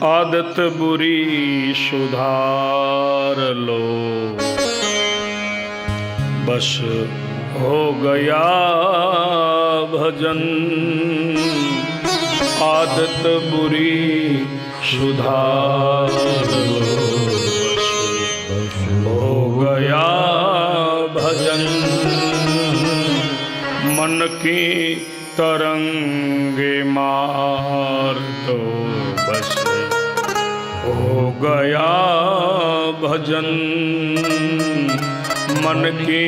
આદત બુરી સુધાર લો બસ હો ગયા ભજન આદત બુરી સુધાર લો હો ગયા ભજન મન કી તરંગે માર દો हो गया भजन मन की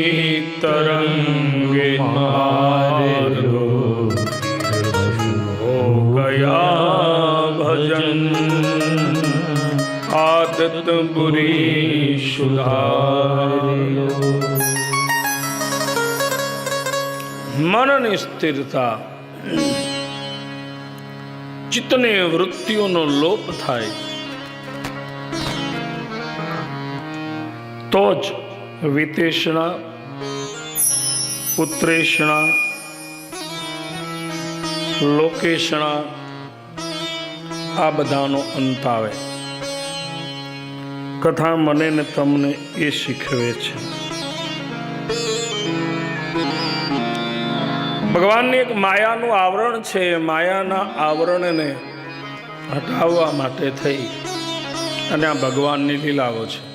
तरंगे मार दो हो गया भजन आदत बुरी सुधार लो મનની સ્થિરતા ચિત્તને વૃત્તિઓનો લોપ થાય તો જ વિતેષણા, પુત્રેષણા લોકેશણા આ બધાનો અંત આવે. કથા મને ને તમને એ શીખવે છે. ભગવાનની એક માયાનું આવરણ છે. માયાના આવરણને હટાવવા માટે થઈ. અને આ ભગવાનની લીલાઓ છે.